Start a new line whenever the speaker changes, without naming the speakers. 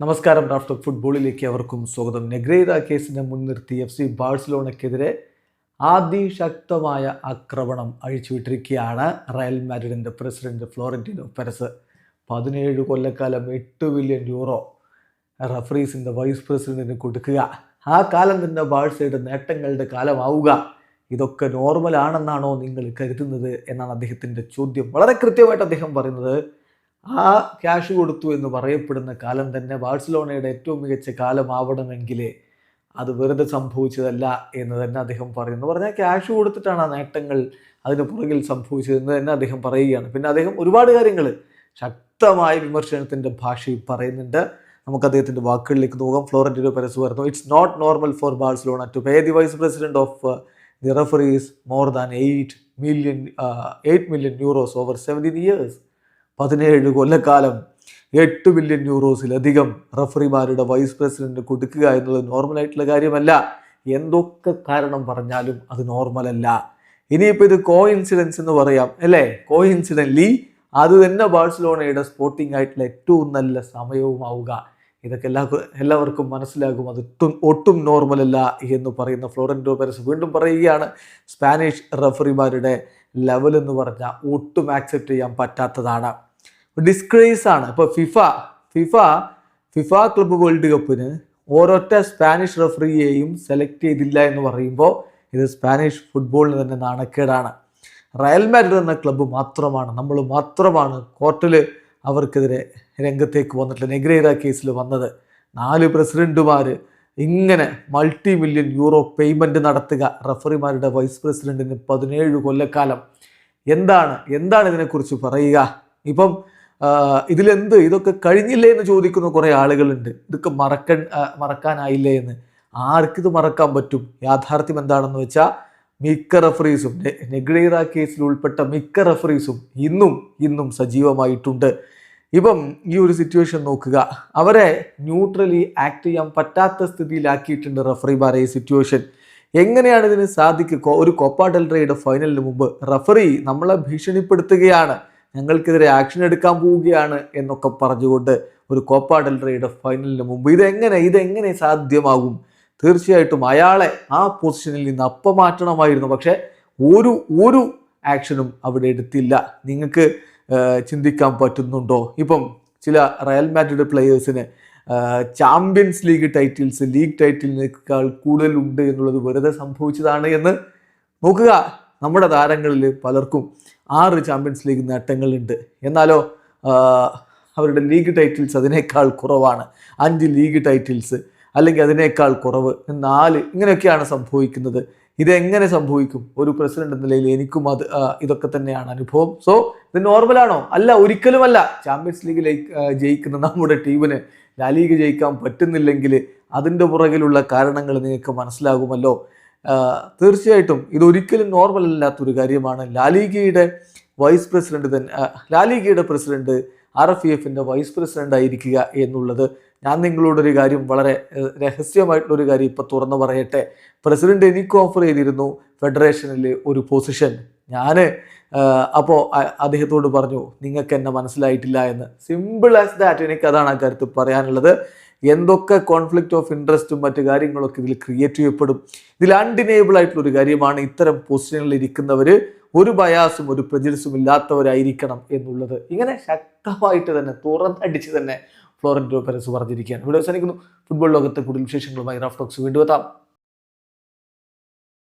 നമസ്കാരം ഡ്രാഫ്റ്റ് ഫുട്ബോളിലേക്ക് അവർക്കും സ്വാഗതം. നെഗ്രേത കേസിനെ മുൻനിർത്തി എഫ് സി ബാഴ്സലോണയ്ക്കെതിരെ അതിശക്തമായ ആക്രമണം അഴിച്ചുവിട്ടിരിക്കുകയാണ് റയൽ മാഡ്രിഡിന്റെ പ്രസിഡന്റ് ഫ്ലോറന്റിനോ പെരസ്. പതിനേഴ് കൊല്ലക്കാലം എട്ട് ബില്യൺ യൂറോ റഫറീസിന്റെ വൈസ് പ്രസിഡന്റിന് കൊടുക്കുക. ആ കാലം തന്നെ ബാഴ്സയുടെ നേട്ടങ്ങളുടെ കാലമാവുക. ഇതൊക്കെ നോർമൽ ആണെന്നാണോ നിങ്ങൾ കരുതുന്നത് എന്നാണ് അദ്ദേഹത്തിന്റെ ചോദ്യം. വളരെ കൃത്യമായിട്ട് അദ്ദേഹം പറയുന്നത് ആ ക്യാഷ് കൊടുത്തു എന്ന് പറയപ്പെടുന്ന കാലം തന്നെ ബാഴ്സലോണയുടെ ഏറ്റവും മികച്ച കാലമാവണമെങ്കിൽ അത് വെറുതെ സംഭവിച്ചതല്ല എന്ന് തന്നെ അദ്ദേഹം പറയുന്നു. പറഞ്ഞാൽ ക്യാഷ് കൊടുത്തിട്ടാണ് ആ നേട്ടങ്ങൾ അതിന് പുറകിൽ സംഭവിച്ചതെന്ന് തന്നെ അദ്ദേഹം പറയുകയാണ്. പിന്നെ അദ്ദേഹം ഒരുപാട് കാര്യങ്ങൾ ശക്തമായ വിമർശനത്തിന്റെ ഭാഷയിൽ പറയുന്നുണ്ട്. നമുക്ക് അദ്ദേഹത്തിന്റെ വാക്കുകളിലേക്ക് നോക്കാം. ഫ്ലോറന്റിനോ പെരസ് പറഞ്ഞു it's not normal for Barcelona to pay the vice president of the referees more than eight million eight million euros over seventeen years പതിനേഴ് കൊല്ലക്കാലം എട്ട് ബില്യൺ യൂറോസിലധികം റഫറിമാരുടെ വൈസ് പ്രസിഡന്റ് കൊടുക്കുക എന്നുള്ളത് നോർമലായിട്ടുള്ള കാര്യമല്ല. എന്തൊക്കെ കാരണം പറഞ്ഞാലും അത് നോർമലല്ല ഇനിയിപ്പോൾ ഇത് കോ ഇൻസിഡൻസ് എന്ന് പറയാം അല്ലേ? കോ ഇൻസിഡന്റ്ലി അത് തന്നെ ബാഴ്സലോണയുടെ സ്പോർട്ടിംഗ് ആയിട്ടുള്ള ഏറ്റവും നല്ല സമയവുമാവുക ഇതൊക്കെ എല്ലാ എല്ലാവർക്കും മനസ്സിലാകും. അത് ഒട്ടും ഒട്ടും നോർമലല്ല എന്ന് പറയുന്ന ഫ്ലോറന്റോ പെരസ് വീണ്ടും പറയുകയാണ്. സ്പാനിഷ് റഫറിമാരുടെ ലെവൽ എന്ന് പറഞ്ഞാൽ ഒട്ടും ആക്സെപ്റ്റ് ചെയ്യാൻ പറ്റാത്തതാണ്. ഡിസ്ക്രേസ് ആണ്. ഇപ്പോൾ FIFA FIFA FIFA club world കപ്പിന് ഓരോറ്റ സ്പാനിഷ് റഫറിയെയും സെലക്ട് ചെയ്തില്ല എന്ന് പറയുമ്പോൾ ഇത് സ്പാനിഷ് ഫുട്ബോളിന് തന്നെ നാണക്കേടാണ്. റയൽ മാഡ്രിഡ് എന്ന ക്ലബ്ബ് മാത്രമാണ്. നമ്മൾ മാത്രമാണ് കോർട്ടിൽ അവർക്കെതിരെ രംഗത്തേക്ക് വന്നിട്ടുള്ള നെഗ്രേര കേസിൽ വന്നത്. നാല് പ്രസിഡന്റുമാർ ഇങ്ങനെ മൾട്ടി മില്യൺ യൂറോ പേയ്മെന്റ് നടത്തുക റഫറിമാരുടെ വൈസ് പ്രസിഡന്റിന് പതിനേഴ് കൊല്ലക്കാലം. എന്താണ്? എന്താണ് ഇതിനെക്കുറിച്ച് പറയുക? ഇപ്പം ഇതിലെന്ത്? ഇതൊക്കെ കഴിഞ്ഞില്ലേ എന്ന് ചോദിക്കുന്ന കുറേ ആളുകളുണ്ട്. ഇതൊക്കെ മറക്ക മറക്കാനായില്ലേ എന്ന്. ആർക്കിത് മറക്കാൻ പറ്റും? യാഥാർത്ഥ്യം എന്താണെന്ന് വെച്ചാൽ മിക്ക റഫറീസും നെഗ്രേറ കേസിൽ ഉൾപ്പെട്ട മിക്ക റഫറീസും ഇന്നും ഇന്നും സജീവമായിട്ടുണ്ട്. ഇപ്പം ഈ ഒരു സിറ്റുവേഷൻ നോക്കുക. അവരെ ന്യൂട്രലി ആക്ട് ചെയ്യാൻ പറ്റാത്ത സ്ഥിതിയിലാക്കിയിട്ടുണ്ട് റഫറിമാരെ ഈ സിറ്റുവേഷൻ എങ്ങനെയാണ് ഇതിന് സാധിക്കുക? ഒരു കോപ്പ ഡെൽറയുടെ ഫൈനലിന് മുമ്പ് റഫറി നമ്മളെ ഭീഷണിപ്പെടുത്തുകയാണ്. ഞങ്ങൾക്കെതിരെ ആക്ഷൻ എടുക്കാൻ പോവുകയാണ് എന്നൊക്കെ പറഞ്ഞുകൊണ്ട് ഒരു കോപ്പ ഡെൽറയുടെ ഫൈനലിന് മുമ്പ്. ഇതെങ്ങനെ ഇതെങ്ങനെ സാധ്യമാകും? തീർച്ചയായിട്ടും അയാളെ ആ പൊസിഷനിൽ നിന്ന് അപ്പമാറ്റണമായിരുന്നു. പക്ഷേ ഒരു ഒരു ആക്ഷനും അവിടെ എടുത്തില്ല. നിങ്ങൾക്ക് ചിന്തിക്കാൻ പറ്റുന്നുണ്ടോ? ഇപ്പം ചില റയൽ മാഡ്രിഡ് പ്ലെയേഴ്സിന് ചാമ്പ്യൻസ് ലീഗ് ടൈറ്റിൽസ് ലീഗ് ടൈറ്റിലിനേക്കാൾ കൂടുതലുണ്ട് എന്നുള്ളത് വെറുതെ സംഭവിച്ചതാണ് എന്ന് നോക്കുക. നമ്മുടെ താരങ്ങളിൽ പലർക്കും ആറ് ചാമ്പ്യൻസ് ലീഗ് നേട്ടങ്ങളുണ്ട്. എന്നാലോ അവരുടെ ലീഗ് ടൈറ്റിൽസ് അതിനേക്കാൾ കുറവാണ്. അഞ്ച് ലീഗ് ടൈറ്റിൽസ് അല്ലെങ്കിൽ അതിനേക്കാൾ കുറവ് നാല് ഇങ്ങനെയൊക്കെയാണ് സംഭവിക്കുന്നത്. ഇതെങ്ങനെ സംഭവിക്കും? ഒരു പ്രസിഡന്റ് എന്ന നിലയിൽ എനിക്കും അത് ഇതൊക്കെ തന്നെയാണ് അനുഭവം. സോ ഇത് നോർമലാണോ അല്ല ഒരിക്കലുമല്ല. ചാമ്പ്യൻസ് ലീഗിൽ ജയിക്കുന്ന നമ്മുടെ ടീമിന് ലാലീഗ് ജയിക്കാൻ പറ്റുന്നില്ലെങ്കിൽ അതിന്റെ പുറകിലുള്ള കാരണങ്ങൾ നിങ്ങൾക്ക് മനസ്സിലാകുമല്ലോ. തീർച്ചയായിട്ടും ഇതൊരിക്കലും നോർമൽ അല്ലാത്തൊരു കാര്യമാണ്. ലാലിഗയുടെ വൈസ് പ്രസിഡന്റ് തന്നെ ലാലിഗയുടെ പ്രസിഡന്റ് ആർ എഫ് എഫിന്റെ വൈസ് പ്രസിഡന്റ് ആയിരിക്കുക എന്നുള്ളത് ഞാൻ നിങ്ങളോടൊരു കാര്യം വളരെ രഹസ്യമായിട്ടുള്ളൊരു കാര്യം ഇപ്പോൾ തുറന്നു പറയട്ടെ. പ്രസിഡന്റ് എനിക്ക് ഓഫർ ചെയ്തിരുന്നു ഫെഡറേഷനിൽ ഒരു പൊസിഷൻ ഞാൻ അപ്പോൾ അദ്ദേഹത്തോട് പറഞ്ഞു നിങ്ങൾക്ക് എന്നെ മനസ്സിലായിട്ടില്ല എന്ന്. സിമ്പിൾ ആസ് ദാറ്റ് എനിക്ക് അതാണ് ആ കാര്യത്തിൽ പറയാനുള്ളത്. എന്തൊക്കെ കോൺഫ്ലിക്റ്റ് ഓഫ് ഇൻട്രസ്റ്റും മറ്റു കാര്യങ്ങളൊക്കെ ഇതിൽ ക്രിയേറ്റ് ചെയ്യപ്പെടും. ഇതിൽ അൺഡിനേബിൾ ആയിട്ടുള്ള ഒരു കാര്യമാണ് ഇത്തരം പൊസിഷനിൽ ഇരിക്കുന്നവർ ഒരു ബയാസും ഒരു പ്രജിൽസും ഇല്ലാത്തവരായിരിക്കണം എന്നുള്ളത്. ഇങ്ങനെ ശക്തമായിട്ട് തന്നെ തുറന്നടിച്ച് തന്നെ ഫ്ലോറന്റോ പെരസ് പറഞ്ഞിരിക്കുകയാണ്. ഇവിടെ അവസാനിക്കുന്നു. ഫുട്ബോൾ ലോകത്തെ കൂടുതൽ വിശേഷങ്ങളുമായി റാഫ് ടോക്സ് വീണ്ടും എത്താം.